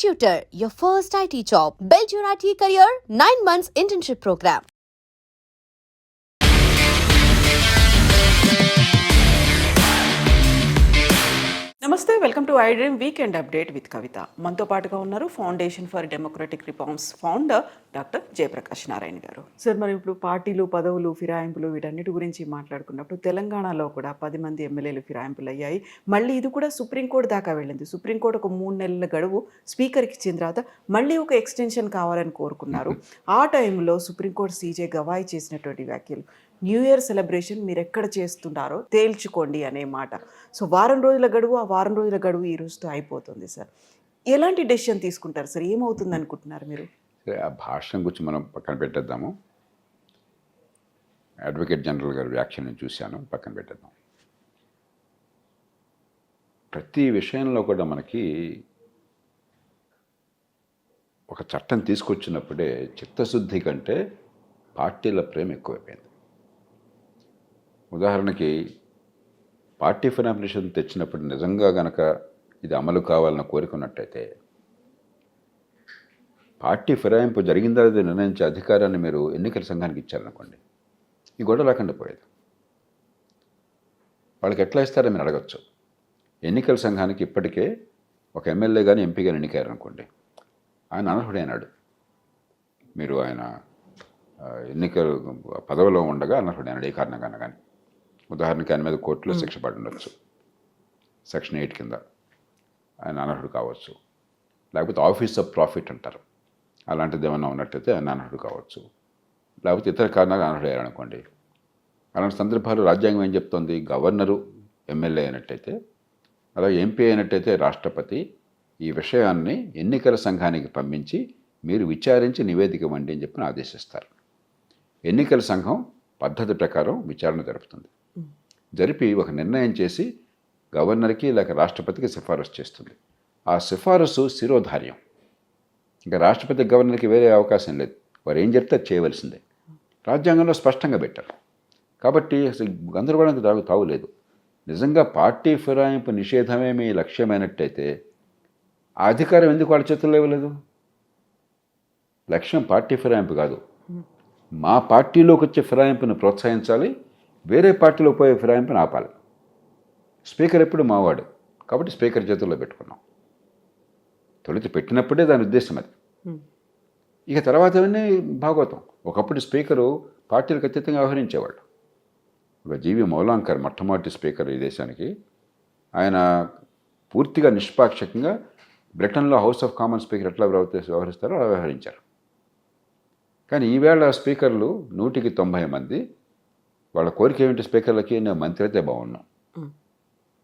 Tutor, your first IT job. Build your IT career, 9 months internship program. నమస్తే welcome to iDream weekend update with Kavitha. మనతో పాటుగా ఉన్నారు foundation for democratic reforms founder doctor Jayaprakash Narayan గారు. Sir మరి ఇప్పుడు పార్టీలు పదవులు ఫిరాయింపులు వీటన్నిటి గురించి మాట్లాడుకున్నప్పుడు తెలంగాణలో కూడా పది మంది ఎమ్మెల్యేలు ఫిరాయింపులు అయ్యాయి మళ్ళీ ఇది కూడా సుప్రీంకోర్టు దాకా వెళ్ళింది. సుప్రీంకోర్టు ఒక మూడు నెలల గడువు స్పీకర్కి ఇచ్చిన తర్వాత మళ్ళీ ఒక ఎక్స్టెన్షన్ కావాలని కోరుకున్నారు. ఆ టైంలో సుప్రీంకోర్టు సీజే గవాయి చేసినటువంటి వ్యాఖ్యలు న్యూ ఇయర్ సెలబ్రేషన్ మీరు ఎక్కడ చేస్తున్నారో తేల్చుకోండి అనే మాట. సో వారం రోజుల గడువు ఆ వారం రోజుల గడువు ఈ రోజుతో అయిపోతుంది సార్. ఎలాంటి డెసిషన్ తీసుకుంటారు సార్? ఏమవుతుంది అనుకుంటున్నారు మీరు? సరే, ఆ భాషను గురించి మనం పక్కన పెట్టేద్దాము. అడ్వకేట్ జనరల్ గారి వ్యాఖ్యలను చూశాను పక్కన పెట్టేద్దాం. ప్రతి విషయంలో కూడా మనకి ఒక చట్టం తీసుకొచ్చినప్పుడే చిత్తశుద్ధి కంటే పార్టీల ప్రేమ ఎక్కువైపోయింది. ఉదాహరణకి పార్టీ ఫినామినేషన్ తెచ్చినప్పుడు నిజంగా గనక ఇది అమలు కావాలన్న కోరుకున్నట్టయితే పార్టీ ఫిరాయింపు జరిగిందా లేదా నిర్ణయించే అధికారాన్ని మీరు ఎన్నికల సంఘానికి ఇచ్చారనుకోండి ఈ గొడవ లేకుండా పోయేది. వాళ్ళకి ఎట్లా ఇస్తారో మీరు అడగచ్చు. ఎన్నికల సంఘానికి ఇప్పటికే ఒక ఎమ్మెల్యే కానీ ఎంపీ కానీ ఎన్నికారనుకోండి ఆయన అనర్హుడైనాడు మీరు ఆయన ఎన్నికలు పదవిలో ఉండగా అనర్హుడైనాడు ఏ కారణంగా కానీ ఉదాహరణకి ఆయన మీద కోర్టులో శిక్ష పడి ఉండొచ్చు సెక్షన్ ఎయిట్ కింద ఆయన అనర్హుడు కావచ్చు. లేకపోతే ఆఫీస్ ఆఫ్ ప్రాఫిట్ అంటారు. అలాంటిది ఏమన్నా ఉన్నట్టయితే ఆయన అనర్హుడు కావచ్చు. లేకపోతే ఇతర కారణాలు అనర్హుడు అనుకోండి అలాంటి సందర్భాలు రాజ్యాంగం ఏం చెప్తోంది? గవర్నరు ఎమ్మెల్యే అయినట్టయితే అలాగే ఎంపీ అయినట్టయితే రాష్ట్రపతి ఈ విషయాన్ని ఎన్నికల సంఘానికి పంపించి మీరు విచారించి నివేదిక ఇవ్వండి అని చెప్పి ఆదేశిస్తారు. ఎన్నికల సంఘం పద్ధతి ప్రకారం విచారణ జరుపుతుంది. జరిపి ఒక నిర్ణయం చేసి గవర్నర్కి లేక రాష్ట్రపతికి సిఫారసు చేస్తుంది. ఆ సిఫారసు శిరోధార్యం. ఇంకా రాష్ట్రపతి గవర్నర్కి వేరే అవకాశం లేదు. వారు ఏం చెప్తే చేయవలసిందే. రాజ్యాంగంలో స్పష్టంగా పెట్టారు. కాబట్టి అసలు గందరగోళానికి తాగు తావులేదు నిజంగా పార్టీ ఫిరాయింపు నిషేధమే మీ లక్ష్యమైనట్టయితే ఆ అధికారం ఎందుకు వాళ్ళ చేతుల్లో ఇవ్వలేదు? లక్ష్యం పార్టీ ఫిరాయింపు కాదు. మా పార్టీలోకి వచ్చే ఫిరాయింపును ప్రోత్సహించాలి. వేరే పార్టీలో పోయే ఫిరాయింపును ఆపాలి. స్పీకర్ ఎప్పుడు మావాడు? కాబట్టి స్పీకర్ చేతుల్లో పెట్టుకున్నాం. తొలుత పెట్టినప్పుడే దాని ఉద్దేశం అది. ఇక తర్వాత అవన్నీ భాగవతం. ఒకప్పుడు స్పీకరు పార్టీలకు అతీతంగా వ్యవహరించేవాడు ఒక జీవి మౌలాంకర్ మొట్టమొదటి స్పీకర్ ఈ దేశానికి. ఆయన పూర్తిగా నిష్పాక్షికంగా బ్రిటన్లో హౌస్ ఆఫ్ కామన్ స్పీకర్ ఎట్లా వ్యవహరి- వ్యవహరిస్తారో అలా వ్యవహరించారు. కానీ ఈవేళ స్పీకర్లు నూటికి తొంభై మంది వాళ్ళ కోరిక ఏమిటి స్పీకర్లకి? నేను మంత్రి అయితే బాగున్నాం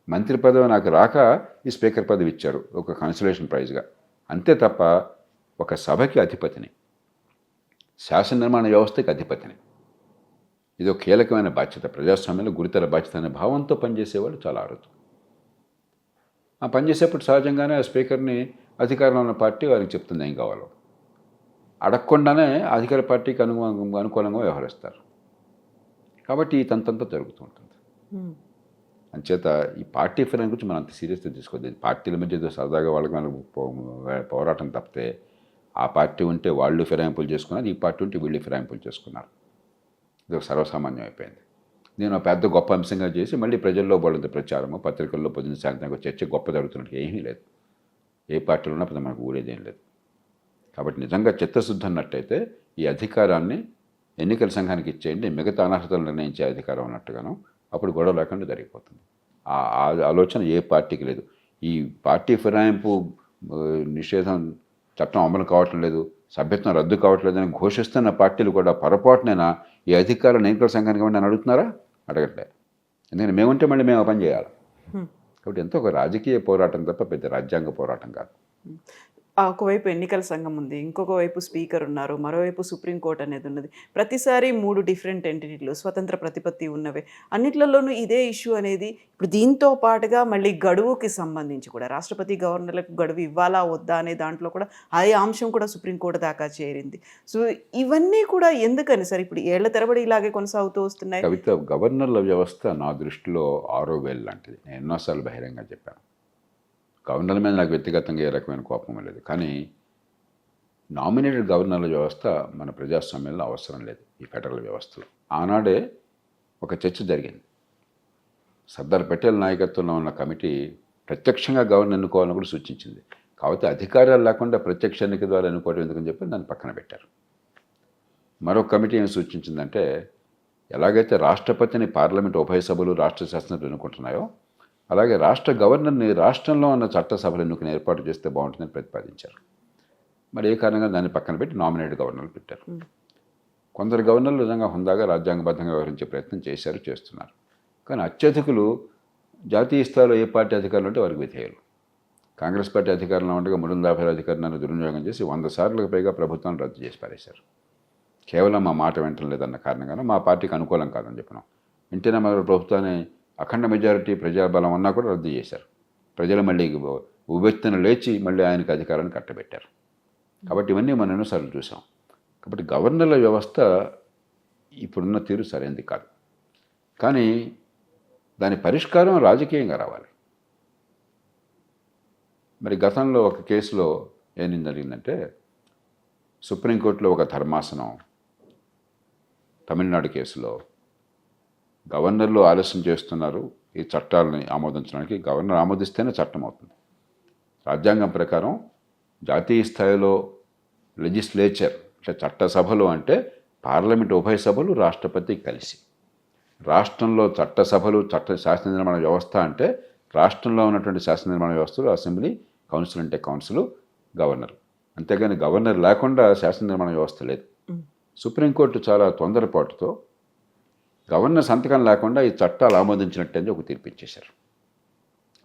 మంత్రి పదవి నాకు రాక ఈ స్పీకర్ పదవి ఇచ్చారు ఒక కన్సలేషన్ ప్రైజ్గా అంతే తప్ప ఒక సభకి అధిపతిని శాసన నిర్మాణ వ్యవస్థకి అధిపతిని ఇది ఒక కీలకమైన బాధ్యత ప్రజాస్వామ్యంలో గురుతర బాధ్యత అనే భావంతో పనిచేసేవాళ్ళు చాలా అరుదు. ఆ పనిచేసేప్పుడు సహజంగానే ఆ స్పీకర్ని అధికారంలో ఉన్న పార్టీ వారికి చెప్తుంది ఏం కావాలో? అడగకుండానే అధికార పార్టీకి అను అనుకూలంగా వ్యవహరిస్తారు. కాబట్టి ఈ తంతంతో జరుగుతూ ఉంటుంది. అంచేత ఈ పార్టీ ఫిరాయింపు గురించి మనం అంత సీరియస్గా తీసుకోవద్దు. పార్టీల మధ్య ఏదో సరదాగా వాళ్ళకి మనకు పో- పోరాటం తప్పితే ఆ పార్టీ ఉంటే వాళ్ళు ఫిరాయింపులు చేసుకున్నారు ఈ పార్టీ ఉంటే వీళ్ళు ఫిరాయింపులు చేసుకున్నారు. ఇది ఒక సర్వసామాన్యం అయిపోయింది. నేను పెద్ద గొప్ప అంశంగా చేసి మళ్ళీ ప్రజల్లో బోళ్ళంత ప్రచారము పత్రికల్లో పొద్దున్న సాయంత్రం చర్చ గొప్ప జరుగుతున్నట్టు ఏమీ లేదు. ఏ పార్టీలో ఉన్నా మనకు ఊరేదేం లేదు. కాబట్టి నిజంగా చిత్తశుద్ధి అన్నట్టయితే ఈ అధికారాన్ని ఎన్నికల సంఘానికి ఇచ్చేయండి మిగతా అనర్హతలు నిర్ణయించే అధికారం ఉన్నట్టుగాను అప్పుడు గొడవ లేకుండా జరిగిపోతుంది. ఆ ఆలోచన ఏ పార్టీకి లేదు. ఈ పార్టీ ఫిరాయింపు నిషేధం చట్టం అమలు కావటం లేదు సభ్యత్వం రద్దు కావట్లేదని ఘోషిస్తున్న పార్టీలు కూడా పొరపాటునైనా ఈ అధికారులను ఎన్నికల సంఘానికి అని అడుగుతున్నారా? అడగట్లే. ఎందుకంటే మేముంటే మళ్ళీ మేము పని చేయాలి. కాబట్టి ఎంతో ఒక రాజకీయ పోరాటం తప్ప పెద్ద రాజ్యాంగ పోరాటం కాదు. ఒకవైపు ఎన్నికల సంఘం ఉంది ఇంకొక వైపు స్పీకర్ ఉన్నారు మరోవైపు సుప్రీంకోర్టు అనేది ఉన్నది. ప్రతిసారి మూడు డిఫరెంట్ ఎంటిటీలు స్వతంత్ర ప్రతిపత్తి ఉన్నవే. అన్నిట్లలోనూ ఇదే ఇష్యూ అనేది ఇప్పుడు దీంతో పాటుగా మళ్ళీ గడువుకి సంబంధించి కూడా రాష్ట్రపతి గవర్నర్లకు గడువు ఇవ్వాలా వద్దా అనే దాంట్లో కూడా అదే అంశం కూడా సుప్రీంకోర్టు దాకా చేరింది. సో ఇవన్నీ కూడా ఎందుకని సార్? ఇప్పుడు ఏళ్ళ తరబడి ఇలాగే కొనసాగుతూ వస్తున్నాయి. కవిత గవర్నర్ల వ్యవస్థ నా దృష్టిలో ఆరో వేలు లాంటిది. నేను ఎన్నోసార్లు బహిరంగ చెప్పాను. గవర్నర్ల మీద నాకు వ్యక్తిగతంగా ఏ రకమైన కోపం లేదు. కానీ నామినేటెడ్ గవర్నర్ల వ్యవస్థ మన ప్రజాస్వామ్యంలో అవసరం లేదు ఈ ఫెడరల్ వ్యవస్థలో. ఆనాడే ఒక చర్చ జరిగింది. సర్దార్ పటేల్ నాయకత్వంలో ఉన్న కమిటీ ప్రత్యక్షంగా గవర్నర్ ఎన్నుకోవాలని కూడా సూచించింది. కాబట్టి అధికారాలు లేకుండా ప్రత్యక్ష ఎన్నిక ద్వారా ఎన్నుకోవడం ఎందుకని చెప్పి దాన్ని పక్కన పెట్టారు. మరో కమిటీ ఏం సూచించిందంటే ఎలాగైతే రాష్ట్రపతిని పార్లమెంట్ ఉభయ సభలు రాష్ట్ర శాసనసభలు ఎన్నుకుంటున్నాయో అలాగే రాష్ట్ర గవర్నర్ని రాష్ట్రంలో ఉన్న చట్టసభలు ఎన్నుకుని ఏర్పాటు చేస్తే బాగుంటుందని ప్రతిపాదించారు. మరి ఏ కారణంగా దాన్ని పక్కన పెట్టి నామినేటెడ్ గవర్నర్లు పెట్టారు? కొందరు గవర్నర్లు నిజంగా హుందాగా రాజ్యాంగబద్ధంగా వ్యవహరించే ప్రయత్నం చేశారు చేస్తున్నారు. కానీ అత్యధికులు జాతీయ స్థాయిలో ఏ పార్టీ అధికారులు ఉంటే వారికి విధేయులు. కాంగ్రెస్ పార్టీ అధికారంలో ఉండగా మూడు వందల యాభై అధికారులను దుర్వినియోగం చేసి వంద సార్లకు పైగా ప్రభుత్వాన్ని రద్దు చేసి పారేశారు. కేవలం మా మాట వింటం లేదన్న కారణంగానే మా పార్టీకి అనుకూలం కాదని చెప్పినాం. ఎన్టీ రామారావు ప్రభుత్వాన్ని అఖండ మెజారిటీ ప్రజాబలం ఉన్నా కూడా రద్దు చేశారు. ప్రజలు మళ్ళీ ఉవ్వెత్తున లేచి మళ్ళీ ఆయనకు అధికారాన్ని కట్టబెట్టారు. కాబట్టి ఇవన్నీ మనం ఎన్నోసార్లు చూసాం. కాబట్టి గవర్నర్ల వ్యవస్థ ఇప్పుడున్న తీరు సరైనది కాదు. కానీ దాని పరిష్కారం రాజకీయంగా రావాలి. మరి గతంలో ఒక కేసులో ఏం జరిగిందంటే సుప్రీంకోర్టులో ఒక ధర్మాసనం తమిళనాడు కేసులో గవర్నర్లు ఆలస్యం చేస్తున్నారు ఈ చట్టాలని ఆమోదించడానికి. గవర్నర్ ఆమోదిస్తేనే చట్టం అవుతుంది. రాజ్యాంగం ప్రకారం జాతీయ స్థాయిలో లెజిస్లేచర్ అంటే చట్టసభలు అంటే పార్లమెంట్ ఉభయ సభలు రాష్ట్రపతి కలిసి. రాష్ట్రంలో చట్టసభలు చట్ట శాసన నిర్మాణ వ్యవస్థ అంటే రాష్ట్రంలో ఉన్నటువంటి శాసన నిర్మాణ వ్యవస్థలు అసెంబ్లీ కౌన్సిల్ అంటే కౌన్సిల్ గవర్నర్. అంతేగాని గవర్నర్ లేకుండా శాసన నిర్మాణ వ్యవస్థ లేదు. సుప్రీంకోర్టు చాలా తొందరపాటుతో గవర్నర్ సంతకం లేకుండా ఈ చట్టాలు ఆమోదించినట్టు అని ఒక తీర్పు ఇచ్చేశారు.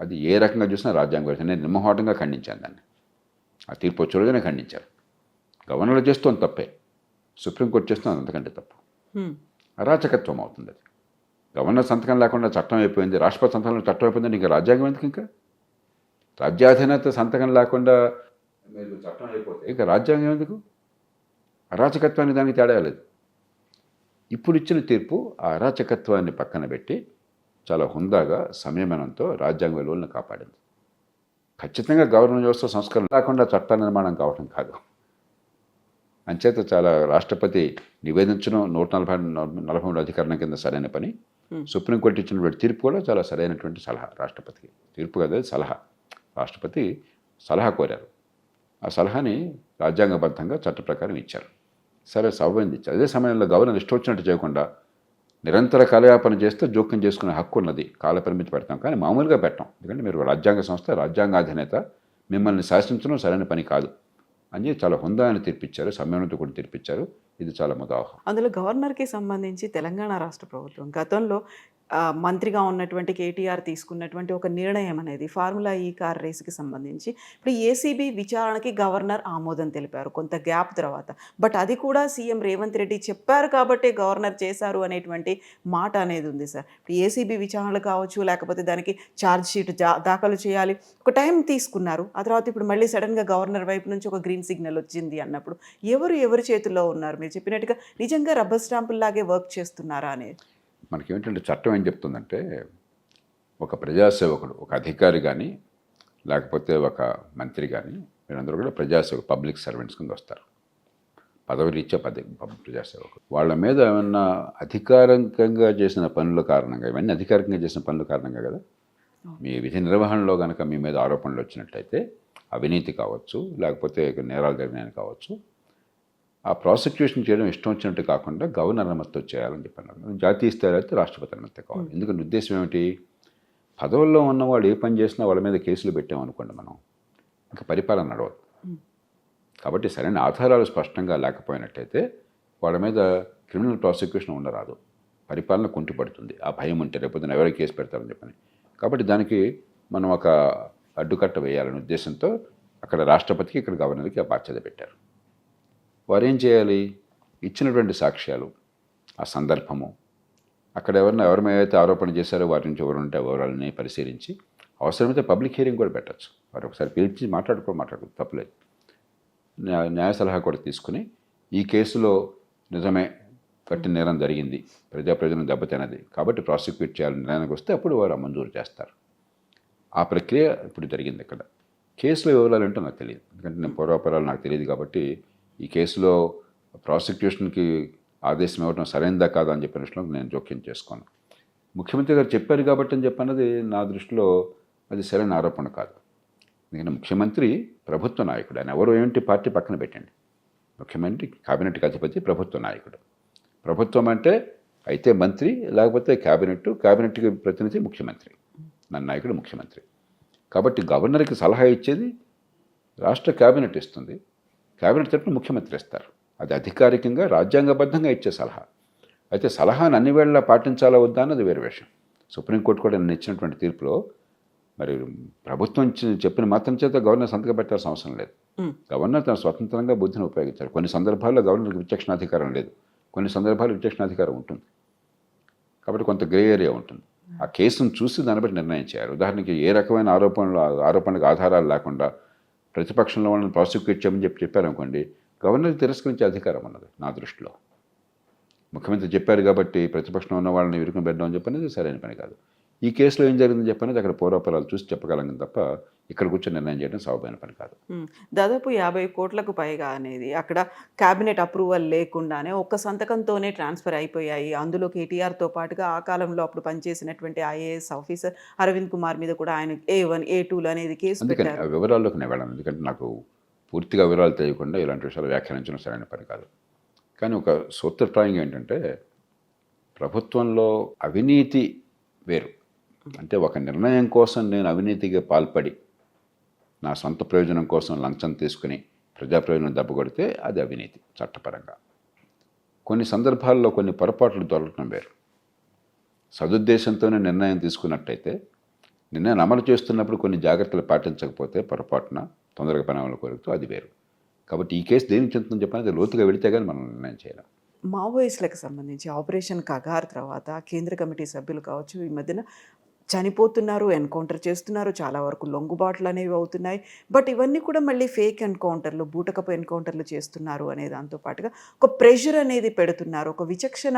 అది ఏ రకంగా చూసినా రాజ్యాంగ విరుద్ధం. నేను నిమ్మహోటంగా ఖండించాను దాన్ని. ఆ తీర్పు వచ్చే రోజునే ఖండించారు. గవర్నర్లు చేస్తోంది తప్పే. సుప్రీంకోర్టు చేస్తుంది అంతకంటే తప్పు. అరాచకత్వం అవుతుంది అది. గవర్నర్ సంతకం లేకుండా చట్టం అయిపోయింది రాష్ట్రపతి సంతకంలో చట్టం అయిపోయింది ఇంకా రాజ్యాంగం ఎందుకు ఇంకా? రాజ్యాధీనత సంతకం లేకుండా మీరు చట్టం అయిపోతే ఇంకా రాజ్యాంగం ఎందుకు? అరాచకత్వానికి దానికి తేడా లేదు. ఇప్పుడు ఇచ్చిన తీర్పు ఆ అరాచకత్వాన్ని పక్కన పెట్టి చాలా హుందాగా సంయమనంతో రాజ్యాంగ విలువలను కాపాడింది. ఖచ్చితంగా గవర్నర్ వ్యవస్థ సంస్కరణ లేకుండా చట్ట నిర్మాణం కావడం కాదు. అంచేత చాలా రాష్ట్రపతి నివేదించడం నూట నలభై నలభై మూడు అధికారం కింద సరైన పని. సుప్రీంకోర్టు ఇచ్చినటువంటి తీర్పు కూడా చాలా సరైనటువంటి సలహా రాష్ట్రపతికి. తీర్పు కదా సలహా. రాష్ట్రపతి సలహా కోరారు. ఆ సలహాని రాజ్యాంగబద్ధంగా చట్ట ప్రకారం ఇచ్చారు. సరే సవ్యంది ఇచ్చారు అదే సమయంలో గవర్నర్ ఇష్టం వచ్చినట్టు చేయకుండా నిరంతర కాలయాపన చేస్తే జోక్యం చేసుకునే హక్కు ఉన్నది. కాలపరిమితి పెడతాం. కానీ మామూలుగా పెట్టాం. ఎందుకంటే మీరు రాజ్యాంగ సంస్థ రాజ్యాంగాధినేత మిమ్మల్ని శాసించడం సరైన పని కాదు. అని చాలా హుందా అని తీర్పిచ్చారు. సమ్మేళనంతో కూడా తీర్పిచ్చారు. ఇది చాలా ముదాహం. అందులో గవర్నర్కి సంబంధించి తెలంగాణ రాష్ట్ర ప్రభుత్వం గతంలో మంత్రిగా ఉన్నటువంటి కేటీఆర్ తీసుకున్నటువంటి ఒక నిర్ణయం అనేది ఫార్ములా ఈ కార్ రేసుకి సంబంధించి ఇప్పుడు ఏసీబీ విచారణకి గవర్నర్ ఆమోదం తెలిపారు కొంత గ్యాప్ తర్వాత. బట్ అది కూడా సీఎం రేవంత్ రెడ్డి చెప్పారు కాబట్టే గవర్నర్ చేశారు అనేటువంటి మాట అనేది ఉంది సార్. ఇప్పుడు ఏసీబీ విచారణలు కావచ్చు లేకపోతే దానికి ఛార్జ్ షీట్ జా దాఖలు చేయాలి. ఒక టైం తీసుకున్నారు. ఆ తర్వాత ఇప్పుడు మళ్ళీ సడన్గా గవర్నర్ వైపు నుంచి ఒక గ్రీన్ సిగ్నల్ వచ్చింది అన్నప్పుడు ఎవరు ఎవరి చేతుల్లో ఉన్నారు? మీరు చెప్పినట్టుగా నిజంగా రబ్బర్ స్టాంపుల్లాగే వర్క్ చేస్తున్నారా అనేది. మనకి ఏంటంటే చట్టం ఏం చెప్తుందంటే ఒక ప్రజాసేవకుడు ఒక అధికారి కానీ లేకపోతే ఒక మంత్రి కానీ వీళ్ళందరూ కూడా ప్రజాసేవకు పబ్లిక్ సర్వెంట్స్ కింద వస్తారు. పదవి రీత్యా పది ప్రజాసేవకుడు వాళ్ళ మీద ఏమన్నా అధికారికంగా చేసిన పనుల కారణంగా ఇవన్నీ అధికారికంగా చేసిన పనుల కారణంగా కదా? మీ విధి నిర్వహణలో కనుక మీ మీద ఆరోపణలు వచ్చినట్లయితే అవినీతి కావచ్చు లేకపోతే నేరాలు జరిగినాయని కావచ్చు ఆ ప్రాసిక్యూషన్ చేయడం ఇష్టం వచ్చినట్టు కాకుండా గవర్నర్ అనుమతితో చేయాలని చెప్పన్నారు జాతీయ స్థాయిలో అయితే రాష్ట్రపతి అనుమతి కావాలి. ఎందుకంటే ఉద్దేశం ఏమిటి? పదవుల్లో ఉన్నవాడు ఏ పని చేసినా వాళ్ళ మీద కేసులు పెట్టామనుకోండి మనం. ఇంకా పరిపాలన నడవదు. కాబట్టి సరైన ఆధారాలు స్పష్టంగా లేకపోయినట్టయితే వాళ్ళ మీద క్రిమినల్ ప్రాసిక్యూషన్ ఉండరాదు. పరిపాలన కుంటిపడుతుంది. ఆ భయం ఉంటే రేపొద్దున ఎవరికి కేసు పెడతారని చెప్పని. కాబట్టి దానికి మనం ఒక అడ్డుకట్ట వేయాలనే ఉద్దేశంతో అక్కడ రాష్ట్రపతికి ఇక్కడ గవర్నర్కి ఆ బాధ్యత పెట్టారు. వారు ఏం చేయాలి? ఇచ్చినటువంటి సాక్ష్యాలు ఆ సందర్భము. అక్కడ ఎవరిని ఎవరి ఆరోపణ చేశారో వారి నుంచి ఎవరు ఉంటే వివరాలని పరిశీలించి అవసరమైతే పబ్లిక్ హియరింగ్ కూడా పెట్టచ్చు. వారు ఒకసారి పిలిచి మాట్లాడుకో మాట్లాడుకో తప్పలేదు. న్యాయ సలహా కూడా తీసుకుని ఈ కేసులో నిజమే కట్టిన నేరం జరిగింది. ప్రజా దెబ్బతినది కాబట్టి ప్రాసిక్యూట్ చేయాలని నిర్ణయానికి వస్తే అప్పుడు వారు మంజూరు చేస్తారు. ఆ ప్రక్రియ ఇప్పుడు జరిగింది ఇక్కడ. కేసులో వివరాలు ఏంటో నాకు తెలియదు. ఎందుకంటే నేను పూర్వాపరాలు నాకు తెలియదు కాబట్టి ఈ కేసులో ప్రాసిక్యూషన్కి ఆదేశం ఇవ్వడం సరైనదా కాదా అని చెప్పిన విషయంలో నేను జోక్యం చేసుకోను. ముఖ్యమంత్రి గారు చెప్పారు కాబట్టి అని చెప్పన్నది నా దృష్టిలో అది సరైన ఆరోపణ కాదు. ఎందుకంటే ముఖ్యమంత్రి ప్రభుత్వ నాయకుడు. ఆయన ఎవరు ఏమిటి పార్టీ పక్కన పెట్టండి. ముఖ్యమంత్రి కేబినెట్కి అధిపతి ప్రభుత్వ నాయకుడు. ప్రభుత్వం అంటే అయితే మంత్రి లేకపోతే క్యాబినెట్ క్యాబినెట్కి ప్రతినిధి ముఖ్యమంత్రి. నన్ను నాయకుడు ముఖ్యమంత్రి. కాబట్టి గవర్నర్కి సలహా ఇచ్చేది రాష్ట్ర క్యాబినెట్ ఇస్తుంది. క్యాబినెట్ తరపున ముఖ్యమంత్రి ఇస్తారు అది అధికారికంగా రాజ్యాంగబద్ధంగా ఇచ్చే సలహా. అయితే సలహాను అన్ని వేళలా పాటించాలా వద్దా అన్నది వేరే విషయం. సుప్రీంకోర్టు కూడా నిన్న ఇచ్చినటువంటి తీర్పులో మరి ప్రభుత్వం చెప్పిన మాత్రం చేత గవర్నర్ సంతకం పెట్టాల్సిన అవసరం లేదు. గవర్నర్ తన స్వతంత్రంగా బుద్ధిని ఉపయోగించారు కొన్ని సందర్భాల్లో గవర్నర్కి విచక్షణాధికారం లేదు. కొన్ని సందర్భాల్లో విచక్షణాధికారం ఉంటుంది. కాబట్టి కొంత గ్రే ఏరియా ఉంటుంది. ఆ కేసును చూసి దాన్ని బట్టి నిర్ణయం చేయాలి. ఉదాహరణకి ఏ రకమైన ఆరోపణలు ఆరోపణలకు ఆధారాలు లేకుండా ప్రతిపక్షంలో వాళ్ళని ప్రాసిక్యూట్ చేయమని చెప్పి చెప్పారనుకోండి గవర్నర్ తిరస్కరించే అధికారం ఉన్నది నా దృష్టిలో. ముఖ్యమంత్రి చెప్పారు కాబట్టి ప్రతిపక్షంలో ఉన్న వాళ్ళని ఇరుకుని పెట్టడం చెప్పనేది సరైన పని కాదు. ఈ కేసులో ఏం జరిగింది చెప్పనేది అక్కడ పూర్వపరాలు చూసి చెప్పగలం తప్ప ఇక్కడ కూర్చొని నిర్ణయం చేయడం సాగుపోయిన పని కాదు. దాదాపు యాభై కోట్లకు పైగా అనేది అక్కడ క్యాబినెట్ అప్రూవల్ లేకుండానే ఒక్క సంతకంతోనే ట్రాన్స్ఫర్ అయిపోయాయి. అందులో కేటీఆర్తో పాటుగా ఆ కాలంలో అప్పుడు పనిచేసినటువంటి ఐఏఎస్ ఆఫీసర్ అరవింద్ కుమార్ మీద కూడా ఆయన ఏ వన్ ఏ టూలు అనేది కేసు వివరాల్లోకి నేను వెళ్ళాను. ఎందుకంటే నాకు పూర్తిగా వివరాలు తెలియకుండా ఇలాంటి విషయాలు వ్యాఖ్యానించడం సరైన పని కాదు. కానీ ఒక సూత్రప్రాయంగా ఏంటంటే ప్రభుత్వంలో అవినీతి వేరు. అంటే ఒక నిర్ణయం కోసం నేను అవినీతిగా పాల్పడి నా సొంత ప్రయోజనం కోసం లంచం తీసుకుని ప్రజా ప్రయోజనం దెబ్బకొడితే అది అవినీతి చట్టపరంగా. కొన్ని సందర్భాల్లో కొన్ని పొరపాట్లు దొరకడం వేరు. సదుద్దేశంతోనే నిర్ణయం తీసుకున్నట్టయితే నిర్ణయం అమలు చేస్తున్నప్పుడు కొన్ని జాగ్రత్తలు పాటించకపోతే పొరపాటున తొందరగా పని అమలు కోరుతూ అది వేరు. కాబట్టి ఈ కేసు దేనికి చెందుతుందని చెప్పని అది లోతుగా వెళితే కానీ మనం నిర్ణయం చేయలేం. మావోయిస్టులకు సంబంధించి ఆపరేషన్ కగార్ తర్వాత కేంద్ర కమిటీ సభ్యులు కావచ్చు ఈ మధ్యన చనిపోతున్నారు ఎన్కౌంటర్ చేస్తున్నారు చాలా వరకు లొంగుబాట్లు అనేవి అవుతున్నాయి. బట్ ఇవన్నీ కూడా మళ్ళీ ఫేక్ ఎన్కౌంటర్లు బూటకపు ఎన్కౌంటర్లు చేస్తున్నారు అనే దాంతో పాటుగా ఒక ప్రెషర్ అనేది పెడుతున్నారు ఒక విచక్షణ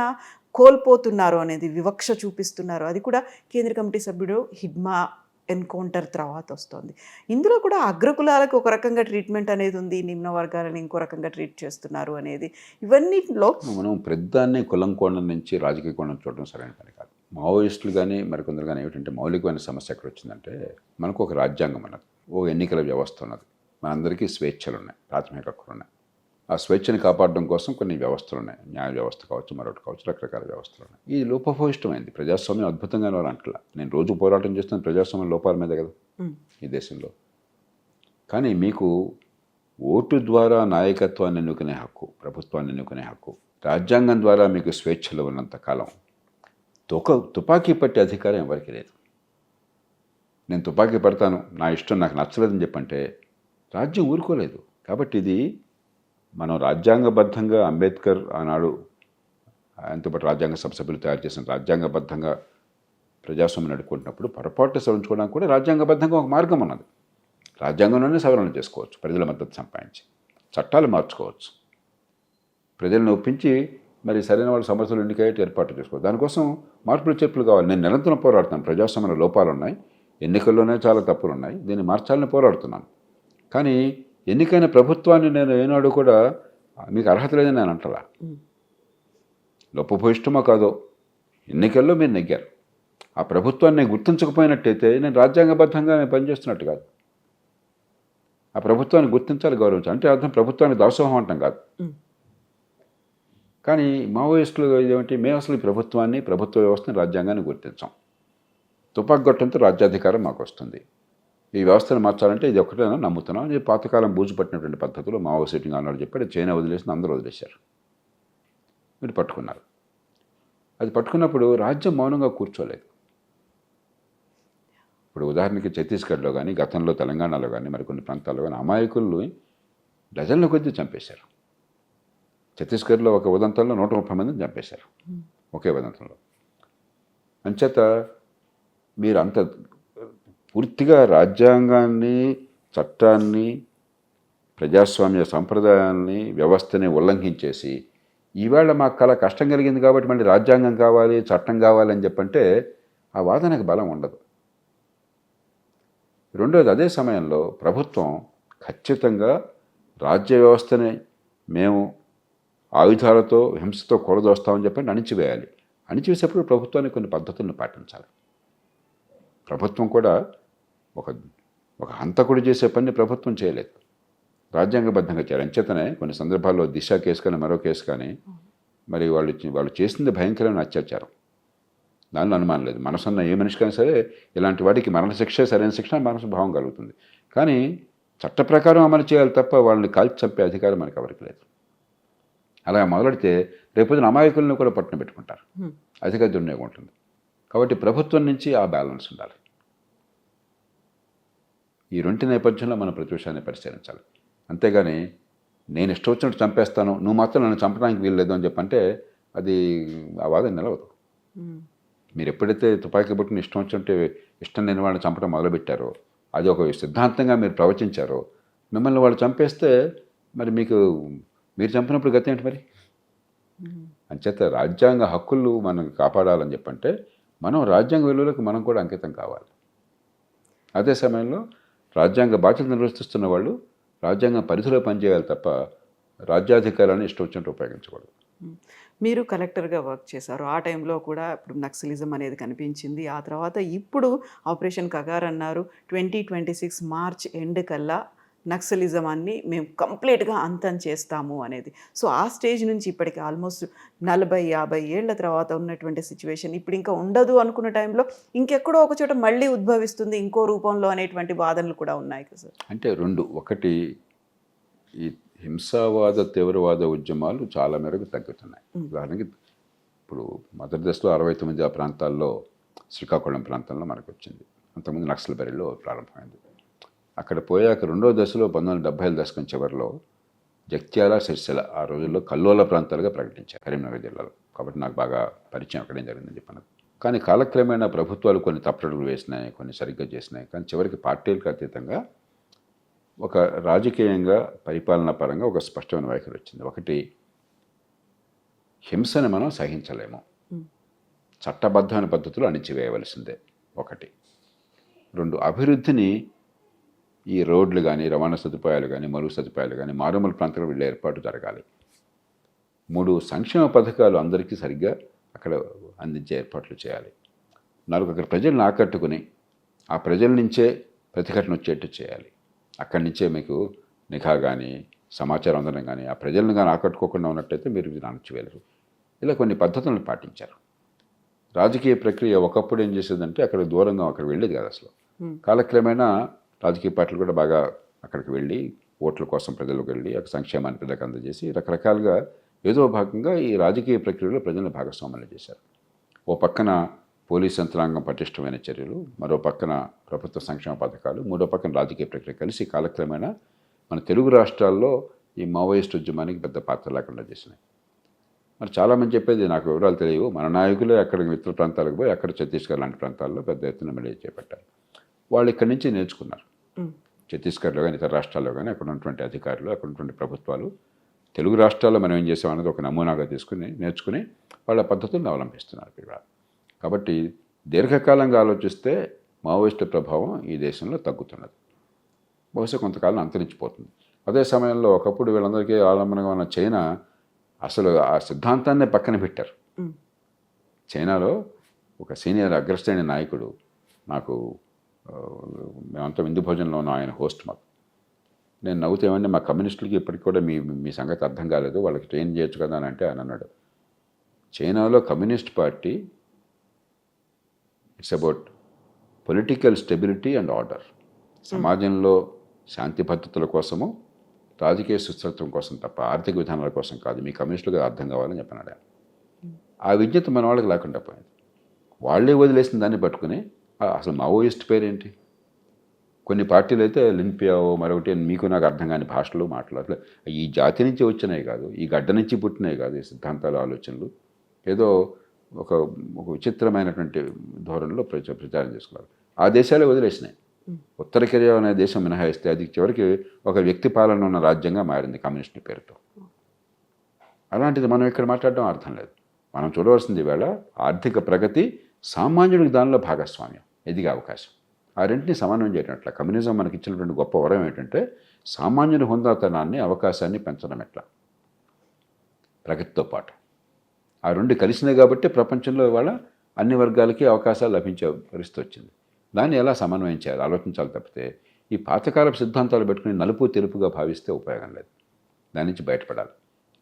కోల్పోతున్నారు అనేది వివక్ష చూపిస్తున్నారు. అది కూడా కేంద్ర కమిటీ సభ్యుడు హిడ్మా ఎన్కౌంటర్ తర్వాత వస్తుంది. ఇందులో కూడా అగ్రకులాలకు ఒక రకంగా ట్రీట్మెంట్ అనేది ఉంది నిమ్న వర్గాలను ఇంకో రకంగా ట్రీట్ చేస్తున్నారు అనేది. ఇవన్నిటిలో మనం పెద్దాన్ని కులం కోణం నుంచి రాజకీయ కోణం చూడడం సరైన పని కాదు. మావోయిస్టులు కానీ మరికొందరు కానీ ఏమిటంటే మౌలికమైన సమస్య ఎక్కడ వచ్చిందంటే మనకు ఒక రాజ్యాంగం ఉన్నది ఓ ఎన్నికల వ్యవస్థ ఉన్నది. మనందరికీ స్వేచ్ఛలు ఉన్నాయి ప్రాథమిక హక్కులు ఉన్నాయి ఆ స్వేచ్ఛని కాపాడడం కోసం కొన్ని వ్యవస్థలు ఉన్నాయి న్యాయ వ్యవస్థ కావచ్చు మరొకటి కావచ్చు రకరకాల వ్యవస్థలు ఉన్నాయి ఇది లోపభూయిష్టమైంది. ప్రజాస్వామ్యం అద్భుతంగా అంటలా. నేను రోజు పోరాటం చేస్తున్న ప్రజాస్వామ్యం లోపాల మీద కదా. ఈ దేశంలో. కానీ మీకు ఓటు ద్వారా నాయకత్వాన్ని ఎన్నుకునే హక్కు ప్రభుత్వాన్ని ఎన్నుకునే హక్కు రాజ్యాంగం ద్వారా మీకు స్వేచ్ఛలు ఉన్నంత కాలం తుక తుపాకీ పట్టే అధికారం ఎవరికి లేదు. నేను తుపాకీ పడతాను నా ఇష్టం నాకు నచ్చలేదని చెప్పంటే రాజ్యం ఊరుకోలేదు. కాబట్టి ఇది మనం రాజ్యాంగబద్ధంగా అంబేద్కర్ ఆనాడు ఆయనతో పాటు రాజ్యాంగ సభ సభ్యులు తయారు చేసిన రాజ్యాంగబద్ధంగా ప్రజాస్వామ్యం నడుపుకుంటున్నప్పుడు పొరపాటు సవరించుకోవడానికి కూడా రాజ్యాంగబద్ధంగా ఒక మార్గం ఉన్నది. రాజ్యాంగంలోనే సవరణ చేసుకోవచ్చు ప్రజల మద్దతు సంపాదించి చట్టాలు మార్చుకోవచ్చు. ప్రజలను ఒప్పించి మరి సరైన వాళ్ళ సమస్యలు ఎన్నికయ్యేట్టు ఏర్పాటు చేసుకోవచ్చు దానికోసం మార్పులు చేర్పులు కావాలి. నేను నిరంతరం పోరాడుతాను. ప్రజాస్వామ్యంలో లోపాలు ఉన్నాయి ఎన్నికల్లోనే చాలా తప్పులు ఉన్నాయి దీన్ని మార్చాలని పోరాడుతున్నాను. కానీ ఎన్నికైన ప్రభుత్వాన్ని నేను ఏనాడు కూడా మీకు అర్హత లేదని నేను అంటలా. లోపభూయిష్టమో కాదో ఎన్నికల్లో మీరు నెగ్గారు. ఆ ప్రభుత్వాన్ని నేను గుర్తించకపోయినట్టయితే నేను రాజ్యాంగబద్ధంగా నేను పనిచేస్తున్నట్టు కాదు. ఆ ప్రభుత్వాన్ని గుర్తించాలి గౌరవించాలి. అంటే అర్థం ప్రభుత్వాన్ని దాసోహం అంటాం కాదు. కానీ మావోయిస్టులు ఏమిటి మేము అసలు ప్రభుత్వాన్ని ప్రభుత్వ వ్యవస్థని రాజ్యాంగాన్ని గుర్తించాం. తుపాకు గొట్టంతో రాజ్యాధికారం మాకు వస్తుంది. ఈ వ్యవస్థను మార్చాలంటే ఇది ఒకటేనా నమ్ముతున్నాం ఇది పాతకాలం బూజు పట్టినటువంటి పద్ధతులు మావో సిట్టింగ్ అన్నాడు చెప్పాడు చైనా వదిలేసిన అందరూ వదిలేశారు. మీరు పట్టుకున్నారు. అది పట్టుకున్నప్పుడు రాజ్యం మౌనంగా కూర్చోలేదు. ఇప్పుడు ఉదాహరణకి ఛత్తీస్గఢ్లో కానీ గతంలో తెలంగాణలో కానీ మరికొన్ని ప్రాంతాల్లో కానీ అమాయకుల్ని డజన్ల కొద్దీ చంపేశారు. ఛత్తీస్గఢ్లో ఒక ఉదంతంలో నూట ముప్పై మందిని చంపేశారు. ఒకే ఉదంతంలో అంచేత మీరు అంత పూర్తిగా రాజ్యాంగాన్ని చట్టాన్ని ప్రజాస్వామ్య సంప్రదాయాల్ని వ్యవస్థని ఉల్లంఘించేసి ఈవేళ మాకు కల కష్టం కలిగింది కాబట్టి మళ్ళీ రాజ్యాంగం కావాలి చట్టం కావాలి అని చెప్పంటే ఆ వాదనకు బలం ఉండదు. రెండోది అదే సమయంలో ప్రభుత్వం ఖచ్చితంగా రాజ్య వ్యవస్థని మేము ఆయుధాలతో హింసతో కూలదోస్తామని చెప్పని అణిచివేయాలి అణిచివేసేప్పుడు ప్రభుత్వానికి కొన్ని పద్ధతులను పాటించాలి. ప్రభుత్వం కూడా ఒక ఒక హంతకుడు చేసే పని ప్రభుత్వం చేయలేదు. రాజ్యాంగబద్ధంగా చేయాలి. అంచేతనే కొన్ని సందర్భాల్లో దిశ కేసు కానీ మరో కేసు కానీ మరి వాళ్ళు వాళ్ళు చేసింది భయంకరమైన అత్యాచారం. దానిలో అనుమానం లేదు. మనసున్న ఏ మనిషికైనా సరే ఇలాంటి వాటికి మరణశిక్ష సరైన శిక్ష మనసు భావం కలుగుతుంది. కానీ చట్ట ప్రకారం అమలు చేయాలి తప్ప వాళ్ళని కాల్చి చంపే అధికారం మనకు ఎవరికి లేదు. అలా మొదలెడితే రేపొద్దున అమాయకులను కూడా పట్టున పెట్టుకుంటారు. అధిక దుర్వినియోగం ఉంటుంది. కాబట్టి ప్రభుత్వం నుంచి ఆ బ్యాలెన్స్ ఉండాలి. ఈ రెండు నేపథ్యంలో మనం ప్రతిపక్షాన్ని పరిశీలించాలి. అంతేగాని నేను ఇష్టం వచ్చినట్టు చంపేస్తాను నువ్వు మాత్రం నన్ను చంపడానికి వీల్లేదు అని చెప్పంటే అది ఆ వాదన నిలవదు. మీరు ఎప్పుడైతే తుపాకీ పుట్టిన ఇష్టం వచ్చినట్టు ఇష్టం లేని వాళ్ళని చంపడం మొదలుపెట్టారో అది ఒక సిద్ధాంతంగా మీరు ప్రవచించారో మిమ్మల్ని వాళ్ళు చంపేస్తే మరి మీకు మీరు చంపినప్పుడు గతి ఏంటి మరి? అంచేత రాజ్యాంగ హక్కులు మనం కాపాడాలని చెప్పంటే మనం రాజ్యాంగ విలువలకు మనం కూడా అంకితం కావాలి. అదే సమయంలో రాజ్యాంగ బాధ్యత నిర్వర్తిస్తున్న వాళ్ళు రాజ్యాంగ పరిధిలో పనిచేయాలి తప్ప రాజ్యాధికారాన్ని ఇష్టం వచ్చినట్టు ఉపయోగించకూడదు. మీరు కలెక్టర్గా వర్క్ చేశారు. ఆ టైంలో కూడా ఇప్పుడు నక్సలిజం అనేది కనిపించింది. ఆ తర్వాత ఇప్పుడు ఆపరేషన్ కగార్ అన్నారు. Twenty twenty six March end కల్లా నక్సలిజం అన్ని మేము కంప్లీట్గా అంతం చేస్తాము అనేది. సో ఆ స్టేజ్ నుంచి ఇప్పటికి ఆల్మోస్ట్ నలభై యాభై ఏళ్ళ తర్వాత ఉన్నటువంటి సిచ్యువేషన్. ఇప్పుడు ఇంకా ఉండదు అనుకున్న టైంలో ఇంకెక్కడో ఒక చోట మళ్ళీ ఉద్భవిస్తుంది ఇంకో రూపంలో అనేటువంటి వాదనలు కూడా ఉన్నాయి కదా సార్. అంటే రెండు. ఒకటి ఈ హింసావాద తీవ్రవాద ఉద్యమాలు చాలా మేరకు తగ్గుతున్నాయి. ఉదాహరణకి ఇప్పుడు మొదటి దశలో అరవై తొమ్మిది ఆ ప్రాంతాల్లో శ్రీకాకుళం ప్రాంతంలో మనకు వచ్చింది అంతకుముందు నక్సల్బరిలో ప్రారంభమైంది. అక్కడ పోయాక రెండో దశలో పంతొమ్మిది వందల డెబ్బై ఐదు దశకం చివరిలో జగిత్యాల సిరిసిల్ల ఆ రోజుల్లో కల్లోల ప్రాంతాలుగా ప్రకటించారు కరీంనగర్ జిల్లాలో. కాబట్టి నాకు బాగా పరిచయం అక్కడేం జరిగిందని చెప్పాను. కానీ కాలక్రమేణా ప్రభుత్వాలు కొన్ని తప్పటడుగులు వేసినాయి కొన్ని సరిగ్గా చేసినాయి. కానీ చివరికి పార్టీలకు అతీతంగా ఒక రాజకీయంగా పరిపాలనా పరంగా ఒక స్పష్టమైన వైఖరి వచ్చింది. ఒకటి హింసని మనం సహించలేము. చట్టబద్ధమైన పద్ధతులు అణిచివేయవలసిందే. ఒకటి. రెండు అభివృద్ధిని ఈ రోడ్లు కానీ రవాణా సదుపాయాలు కానీ మరుగు సదుపాయాలు కానీ మారుమూల ప్రాంతాలకు వెళ్ళే ఏర్పాటు జరగాలి. మూడు సంక్షేమ పథకాలు అందరికీ సరిగ్గా అక్కడ అందించే ఏర్పాట్లు చేయాలి. నాలుగు అక్కడ ప్రజలను ఆకట్టుకుని ఆ ప్రజల నుంచే ప్రతిఘటన వచ్చేట్టు చేయాలి. అక్కడి నుంచే మీకు నిఘా కానీ సమాచారం అందడం కానీ ఆ ప్రజలను కానీ ఆకట్టుకోకుండా ఉన్నట్టయితే మీరు ఇది అణచివేయలేరు ఇలా కొన్ని పద్ధతులను పాటించారు. రాజకీయ ప్రక్రియ ఒకప్పుడు ఏం చేసేదంటే అక్కడ దూరంగా అక్కడ వెళ్ళేది కాదు అసలు. కాలక్రమేణా రాజకీయ పార్టీలు కూడా బాగా అక్కడికి వెళ్ళి ఓట్ల కోసం ప్రజలకు వెళ్ళి ఒక సంక్షేమాన్ని ప్రజలకు అందజేసి రకరకాలుగా ఏదో భాగంగా ఈ రాజకీయ ప్రక్రియలో ప్రజలను భాగస్వామ్యం చేశారు. ఓ పక్కన పోలీస్ యంత్రాంగం పటిష్టమైన చర్యలు మరో పక్కన ప్రభుత్వ సంక్షేమ పథకాలు మూడో పక్కన రాజకీయ ప్రక్రియ కలిసి కాలక్రమేణా మన తెలుగు రాష్ట్రాల్లో ఈ మావోయిస్ట్ ఉద్యమానికి పెద్ద పాత్ర లేకుండా చేసినాయి. మరి చాలామంది చెప్పేది నాకు వివరాలు తెలియవు. మన నాయకులే అక్కడ ఇతర ప్రాంతాలకు పోయి అక్కడ ఛత్తీస్గఢ్ లాంటి ప్రాంతాల్లో పెద్ద ఎత్తున మళ్ళీ చేపట్టారు. వాళ్ళు ఇక్కడి నుంచి నేర్చుకున్నారు. ఛత్తీస్గఢ్లో కానీ ఇతర రాష్ట్రాల్లో కానీ అక్కడ ఉన్నటువంటి అధికారులు అక్కడ ఉన్నటువంటి ప్రభుత్వాలు తెలుగు రాష్ట్రాల్లో మనం ఏం చేసాం అనేది ఒక నమూనాగా తీసుకుని నేర్చుకుని వాళ్ళ పద్ధతులను అవలంబిస్తున్నారు ఇక్కడ. కాబట్టి దీర్ఘకాలంగా ఆలోచిస్తే మావోయిస్టు ప్రభావం ఈ దేశంలో తగ్గుతున్నది. బహుశా కొంతకాలం అంతరించిపోతుంది. అదే సమయంలో ఒకప్పుడు వీళ్ళందరికీ ఆలంబనంగా ఉన్న చైనా అసలు ఆ సిద్ధాంతాన్ని పక్కన పెట్టారు. చైనాలో ఒక సీనియర్ అగ్రశ్రేణి నాయకుడు నాకు మేమంతా విందు భోజనంలో ఉన్న ఆయన హోస్ట్ మాకు. నేను నవ్వుతూ ఏమంటే మా కమ్యూనిస్టులకి ఇప్పటికి కూడా మీ మీ సంగతి అర్థం కాలేదు వాళ్ళకి ట్రైన్ చేయొచ్చు కదా అని అంటే ఆయన అన్నాడు. చైనాలో communist party it's about political stability and order సమాజంలో శాంతి భద్రతల కోసము రాజకీయ సుస్థిరత్వం కోసం తప్ప ఆర్థిక విధానాల కోసం కాదు మీ కమ్యూనిస్టులుగా అర్థం కావాలని చెప్పినాడు ఆ విజ్ఞత మన వాళ్ళకి లేకుండా పోయింది. వాళ్ళే వదిలేసిన దాన్ని పట్టుకుని అసలు మావోయిస్ట్ పేరేంటి? కొన్ని పార్టీలు అయితే లింపియావో మరొకటి అని మీకు నాకు అర్థం కాని భాషలు మాటలు అట్లా ఈ జాతి నుంచి వచ్చినాయి కాదు ఈ గడ్డ నుంచి పుట్టినాయి కాదు ఈ సిద్ధాంతాలు ఆలోచనలు. ఏదో ఒక ఒక విచిత్రమైనటువంటి ధోరణిలో ప్రచ ప్రచారం చేసుకున్నారు ఆ దేశాలే వదిలేసినాయి. ఉత్తర కొరియా అనే దేశం మినహాయిస్తే అది చివరికి ఒక వ్యక్తి పాలన ఉన్న రాజ్యంగా మారింది కమ్యూనిస్ట్ పేరుతో. అలాంటిది మనం ఇక్కడ మాట్లాడడం అర్థం లేదు. మనం చూడవలసింది వేళ ఆర్థిక ప్రగతి సామాన్యుడికి దానిలో భాగస్వామ్యం. ఎదిగే అవకాశం. ఆ రెంటిని సమన్వయం చేయడం ఎట్లా కమ్యూనిజం మనకి ఇచ్చినటువంటి గొప్ప వరం ఏంటంటే సామాన్యుని హుందాతనాన్ని అవకాశాన్ని పెంచడం ఎట్లా? ప్రగతితో పాటు. ఆ రెండు కలిసినాయి కాబట్టి ప్రపంచంలో ఇవాళ అన్ని వర్గాలకి అవకాశాలు లభించే పరిస్థితి వచ్చింది. దాన్ని ఎలా సమన్వయం చేయాలి? ఆలోచించాలి తప్పితే ఈ పాతకాలపు సిద్ధాంతాలు పెట్టుకుని నలుపు తెలుపుగా భావిస్తే ఉపయోగం లేదు. దాని నుంచి బయటపడాలి.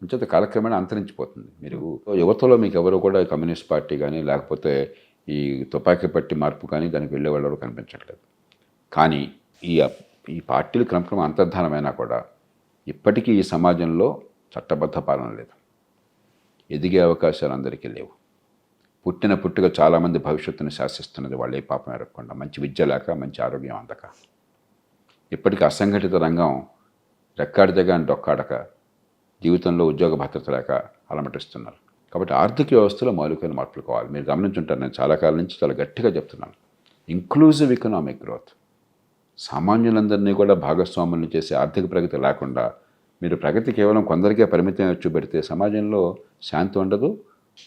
అంచేత కాలక్రమేణా అంతరించిపోతుంది. మీరు యువతలో మీకు ఎవరు కూడా కమ్యూనిస్ట్ పార్టీ కానీ లేకపోతే ఈ తుపాకీ పట్టి మార్పు కానీ దానికి వెళ్ళేవాళ్ళు కనిపించట్లేదు. కానీ ఈ ఈ పార్టీలు క్రమక్రమం అంతర్ధానమైనా కూడా ఇప్పటికీ ఈ సమాజంలో చట్టబద్ధ పాలన లేదు. ఎదిగే అవకాశాలు అందరికీ లేవు. పుట్టిన పుట్టుక చాలామంది భవిష్యత్తును శాసిస్తున్నది వాళ్ళే పాపం ఎరగకుండా మంచి విద్య లేక మంచి ఆరోగ్యం అందక. ఇప్పటికీ అసంఘటిత రంగం రెక్కాడితేగా డొక్కాడక జీవితంలో ఉద్యోగ భద్రత లేక అలమటిస్తున్నారు. కాబట్టి ఆర్థిక వ్యవస్థలో మౌలికమైన మార్పులు కావాలి. మీరు గమనించుంటారు నేను చాలా కాలం నుంచి చాలా గట్టిగా చెప్తున్నాను. ఇంక్లూజివ్ ఎకనామిక్ గ్రోత్ సామాన్యులందరినీ కూడా భాగస్వాములను చేసే ఆర్థిక ప్రగతి లేకుండా మీరు ప్రగతి కేవలం కొందరికే పరిమితం చూపెడితే సమాజంలో శాంతి ఉండదు.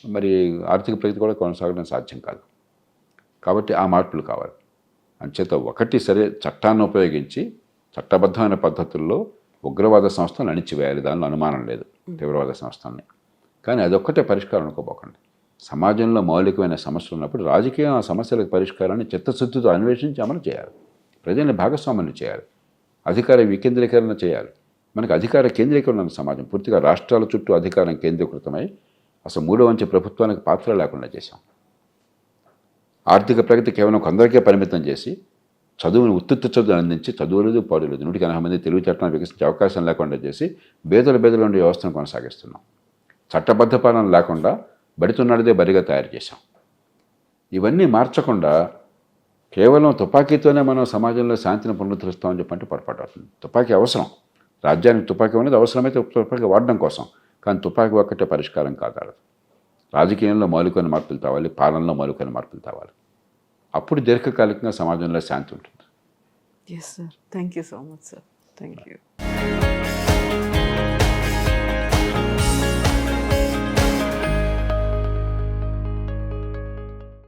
మరి ఆర్థిక ప్రగతి కూడా కొనసాగడం సాధ్యం కాదు. కాబట్టి ఆ మార్పులు కావాలి. అంచేత ఒకటి సరే చట్టాన్ని ఉపయోగించి చట్టబద్ధమైన పద్ధతుల్లో ఉగ్రవాద సంస్థలను అణిచివేయాలి. దానిలో అనుమానం లేదు. తీవ్రవాద సంస్థల్ని. కానీ అదొక్కటే పరిష్కారం అనుకోపోకండి సమాజంలో మౌలికమైన సమస్యలు ఉన్నప్పుడు రాజకీయం ఆ సమస్యలకు పరిష్కారాన్ని చిత్తశుద్ధితో అన్వేషించి అమలు చేయాలి. ప్రజల్ని భాగస్వామ్యం చేయాలి. అధికార వికేంద్రీకరణ చేయాలి. మనకు అధికార కేంద్రీకరణ సమాజం. పూర్తిగా రాష్ట్రాల చుట్టూ అధికారం కేంద్రీకృతమై అసలు మూడో వంచి ప్రభుత్వానికి పాత్ర లేకుండా చేశాం. ఆర్థిక ప్రగతి కేవలం కొందరికే పరిమితం చేసి చదువుని ఉత్తుత్త చదువులు అందించి చదువులేదు పాడులేదు నూటికి ఎనభై మంది తెలుగు చట్టాన్ని వికసించే అవకాశం లేకుండా చేసి బేదల బేదలు ఉండే వ్యవస్థను కొనసాగిస్తున్నాం. చట్టబద్ధ పాలన లేకుండా బడితున్నాడిదే బరిగా తయారు చేశాం. ఇవన్నీ మార్చకుండా కేవలం తుపాకీతోనే మనం సమాజంలో శాంతిని పునరుద్ధరిస్తామని చెప్పంటే పొరపాటు అవుతుంది. తుపాకీ అవసరం. రాజ్యానికి తుపాకీ అనేది అవసరమైతే తుపాకీ వాడడం కోసం. కానీ తుపాకీ ఒక్కటే పరిష్కారం కాగలదు రాజకీయంలో మౌలికమైన మార్పులు తేవాలి పాలనలో మౌలికమైన మార్పులు తేవాలి. అప్పుడు దీర్ఘకాలికంగా సమాజంలో శాంతి ఉంటుంది. Yes sir thank you so much sir thank you